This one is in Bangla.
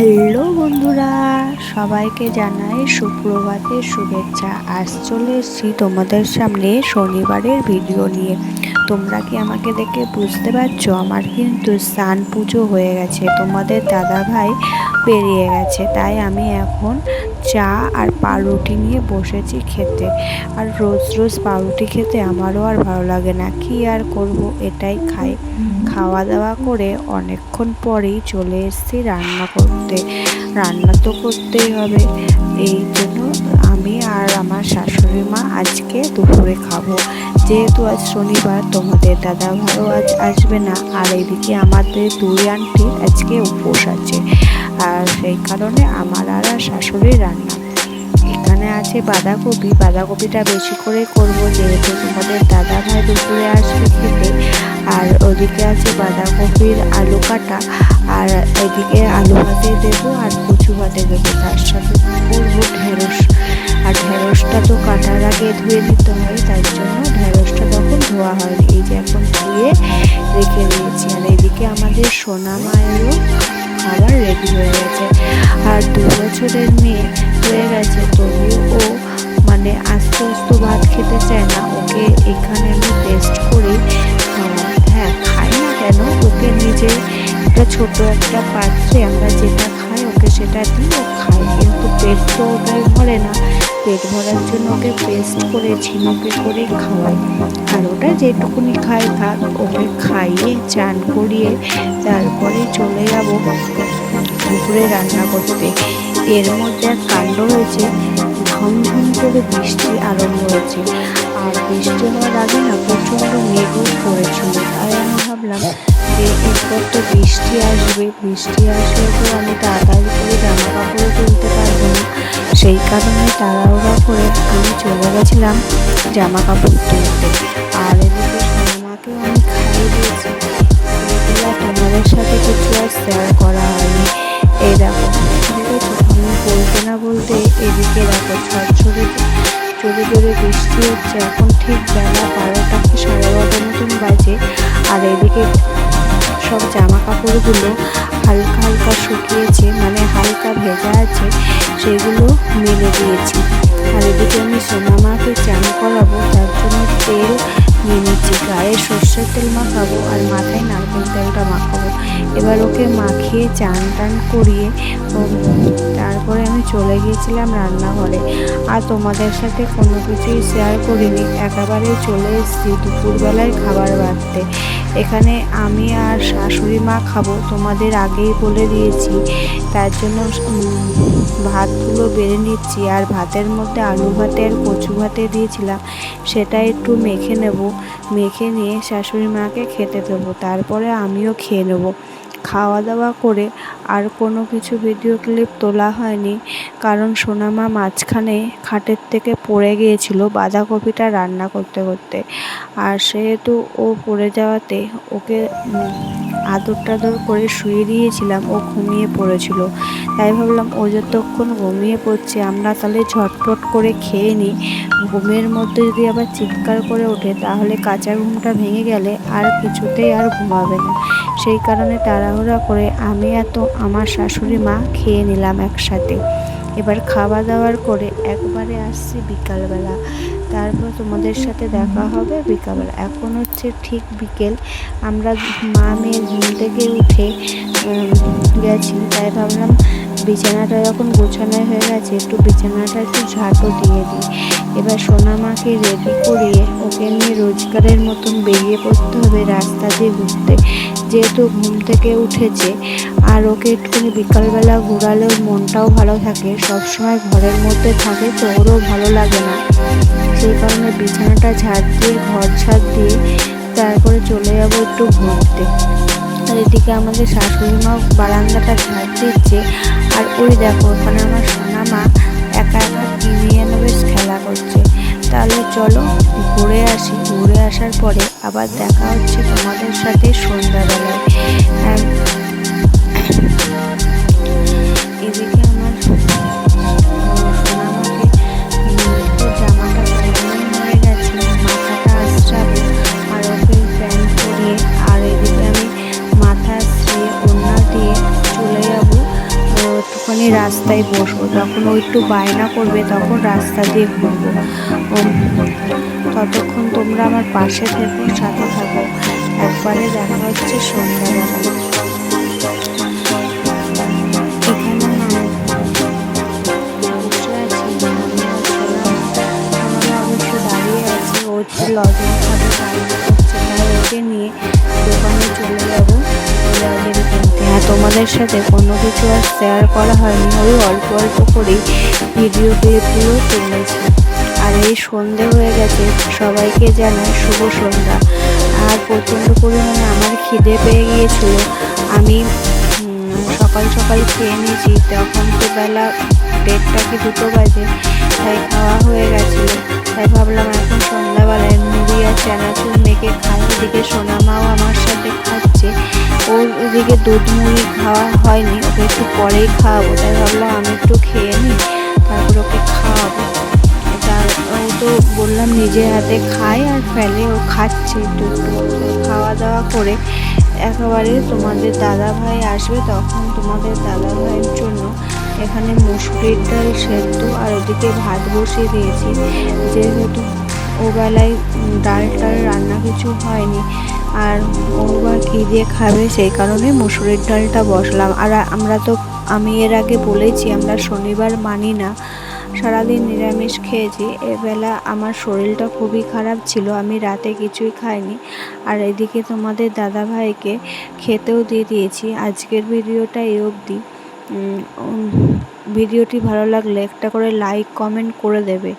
হ্যালো বন্ধুরা সবাইকে জানাই সুপ্রভাতের শুভেচ্ছা। আজ চলে এসছি তোমাদের সামনে শনিবারের ভিডিও নিয়ে। তোমরা কি আমাকে দেখে বুঝতে পারছ? আমার কিন্তু স্নান পুজো হয়ে গেছে। তোমাদের দাদা ভাই পেরিয়ে গেছে। তাই আমি এখন চা আর পাউরুটি নিয়ে বসেছি খেতে। আর রোজ রোজ পাউরুটি খেতে আমারও আর ভালো লাগে না। কি আর করব? এটাই খাই। খাওয়া দাওয়া করে অনেকক্ষণ পরেই চলে এসেছি রান্না করতে। রান্না তো করতেই হবে। এই জন্য আজকে দুপুরে খাব। যেহেতু আজ শনিবার, তোমাদের দাদা ভাইও আজ আসবে না। আর এদিকে আমাদের দুই আন্টির আজকে উপোস আছে। আর সেই কারণে আমার আর শাশুড়ি রান্না। এখানে আছে বাঁধাকপি। বাঁধাকপিটা বেশি করে করব যেহেতু তোমাদের দাদা ভাই দুপুরে আসবে খেতে। আর ওদিকে আছে বাঁধাকপির আলু কাটা। আর এদিকে আলু ভাতে দেবো আর কচু ভাতে দেবো। তার সাথে করব ঢেঁড়স। আর ঢেঁড়সটা তো কাটার আগে ধুয়ে দিতে হয়, তাই জন্য ঢেঁড়সটা তখন ধোয়া হয়নি। এই যে এখন ধুয়ে রেখে দিয়েছি। আর এদিকে আমাদের সোনা মায়েরও খাবার রেডি হয়ে গেছে। আর দু বছরের মেয়ে হয়ে গেছে, তবুও ও মানে আস্তে আস্তে ভাত খেতে চায় না। ওকে এখানে আমি টেস্ট করি। হ্যাঁ খাই না কেন, ওকে নিজে একটা ছোট একটা পাত্রে আমরা যেটা সেটা ও খাই, কিন্তু পেট তো ওটাই ভরে না। পেট ভরার জন্য ওকে পেস্ট করে ঝিনুকে করে খাওয়াই। আর ওটা যেটুকুনি খায় থাক, ওকে খাইয়ে, চান করিয়ে তারপরে চলে যাব দুপুরে রান্না করতে। এর মধ্যে এক কাণ্ড হয়েছে ঘম ঘম করে বৃষ্টি আরম্ভ হয়েছে। আর বৃষ্টি হওয়ার আগে না প্রচণ্ড মেঘও পড়েছিল তাই আমি ভাবলাম যে এরপর তো বৃষ্টি আসবে, বৃষ্টি আসলে তো আমি তাড়াতাড়ি করে জামা কাপড়ও তুলতে পারব না। সেই কারণে তাড়াহুড়া করে আমি চলে গেছিলাম জামা কাপড় তুলতে। আর এদিকে সোনামাকেও আমি খাইয়ে দিয়েছি। তোমাদের সাথে কিছু আর শেয়ার করা হয়নি। এই দেখো আমি বলতে না বলতে এদিকে দেখো ঝরঝরে জোরে জোরে বৃষ্টি হচ্ছে। এখন ঠিক বেলা বারোটা কি সাড়ে বারোটার মতন বাজে। আর এদিকে সব জামা কাপড়গুলো হালকা হালকা শুকিয়েছে মানে হালকা ভেজা আছে, সেগুলো মেলে দিয়েছি। আর এদিকে আমি সোনামাকে চান করাবো, তার জন্য তেল নিয়ে নিচ্ছি, গায়ে সর্ষের তেল মাখাবো আর মাথায় নারকেল তেলটা মাখাবো। এবার ওকে মাখিয়ে চান টান করিয়ে তারপরে আমি চলে গিয়েছিলাম রান্নাঘরে। আর তোমাদের সাথে কোনো কিছুই শেয়ার করিনি। একেবারেই চলে এসেছি দুপুরবেলায় খাবার বাড়তে। এখানে আমি আর শাশুড়ি মা খাব, তোমাদের আগেই বলে দিয়েছি। তার জন্য ভাতগুলো বেড়ে নিচ্ছি, আর ভাতের মধ্যে আলু ভাতে আর কচু ভাতে দিয়েছিলাম, সেটা একটু মেখে নেব। মেখে নিয়ে শাশুড়ি মাকে খেতে দেবো, তারপরে আমিও খেয়ে নেব। খাওয়া দাওয়া করে আর কোনো কিছু ভিডিও ক্লিপ তোলা হয়নি। কারণ সোনামা মাঝখানে খাটের থেকে পড়ে গিয়েছিল বাঁধাকপিটা রান্না করতে করতে। আর সেহেতু ও পড়ে যাওয়াতে ওকে আদর টাদর করে শুয়ে দিয়েছিলাম, ও ঘুমিয়ে পড়েছিল। তাই ভাবলাম ও যতক্ষণ ঘুমিয়ে পড়ছে, আমরা তাহলে ঝটপট করে খেয়ে নিই। ঘুমের মধ্যে যদি আবার চিৎকার করে ওঠে, তাহলে কাঁচা ঘুমটা ভেঙে গেলে আর কিছুতেই আর ঘুমাবে না। সেই কারণে তাড়াহুড়া করে আমি এত আমার শাশুড়ি মা খেয়ে নিলাম একসাথে। এবার খাওয়া দাওয়ার করে একবারে আসছি বিকালবেলা। তারপর তোমাদের সাথে দেখা হবে বিকালবেলা। এখন হচ্ছে ঠিক বিকেল। আমরা মা মেয়ে ঘুম থেকে উঠে গেছি। তাই ভাবলাম বিছানাটা যখন গোছানো হয়ে গেছে, একটু বিছানাটা একটু ঝাঁটও দিয়ে দিই। এবার সোনামাকে রেডি করিয়ে ওকে নিয়ে রোজগারের মতন বেরিয়ে পড়তে হবে রাস্তা দিয়ে ঘুরতে। যেহেতু ঘুম থেকে উঠেছে আর ওকে একটুখানি বিকালবেলা ঘোরালে ওর মনটাও ভালো থাকে, সবসময় ঘরের মধ্যে থাকে, তো ওরও ভালো লাগে না। সেই কারণে বিছানাটা ঝাড় দিয়ে, ঘর ঝাড় দিয়ে তারপরে চলে যাব একটু ঘুরতে। আর এদিকে আমাদের শাশুড়ি মা বারান্দাটা ঝাড় দিচ্ছে। আর ওই দেখো, ওখানে আমার সোনা মা একা একা টিভি এনে বেশ খেলা করছে। তাহলে চলো ঘুরে আসি। ঘুরে আসার পরে আবার দেখা হচ্ছে তোমাদের সাথে সন্ধ্যাবেলায়। এদিকে আমার রাস্তায় বসবো, যখন ও একটু বায়না করবে তখন রাস্তা দিয়ে ঘুরবো। ততক্ষণ তোমরা আমার পাশে থেকো, সাথে থাকো। একবারে দেখা হচ্ছে সন্ধ্যাবেলা। এখানে তোমাদের সাথে কোনো কিছু আর শেয়ার করা হয়নি। ওই অল্প অল্প করেই ভিডিও ক্লিপগুলো তুলেছি। আর এই সন্ধে হয়ে গেছে, সবাইকে জানাই শুভ সন্ধ্যা। আর প্রচণ্ড পরিমাণে আমার খিদে পেয়ে গিয়েছিল। আমি সকাল সকাল খেয়ে নিয়েছি, তখন তো বেলা দেড়টা কি দুটো বাজে, তাই খাওয়া হয়ে গেছিল। তাই ভাবলাম এখন সন্ধ্যাবেলায় মুড়ি আর চানাচুর মেখে খাই ওদিকে সোনামাও আমার সাথে খাচ্ছে। ওর ওদিকে দুধ মুড়ি খাওয়া হয়নি, ওকে একটু পরেই খাওয়াবো। তাই ভাবলাম আমি একটু খেয়ে নিই, তারপর ওকে খাওয়াবো। তার তো বললাম নিজে হাতে খায় আর ফেলে, ও খাচ্ছে একটু একটু খাওয়া দাওয়া করে একেবারে তোমাদের দাদা ভাই আসবে তখন তোমাদের দাদা ভাইয়ের জন্য এখানে মুসুরির ডাল সেদ্ধ আর ওদিকে ভাত বসিয়ে দিয়েছি। যেহেতু ওবেলায় ডাল টাল রান্না কিছু হয়নি আর ও বা কী দিয়ে খাবে? সেই কারণে মুসুরির ডালটা বসলাম। আর আমরা তো, আমি এর আগে বলেছি, আমরা শনিবার মানি না। সারাদিন নিরামিষ খেয়েছি। এবেলা আমার শরীরটা খুবই খারাপ ছিল। আমি রাতে কিছুই খাইনি। আর এদিকে তোমাদের দাদা ভাইকে খেতেও দিয়ে দিয়েছি। আজকের ভিডিওটা এই অবধি। ভিডিওটি ভালো লাগলে একটা করে লাইক কমেন্ট করে দেবে।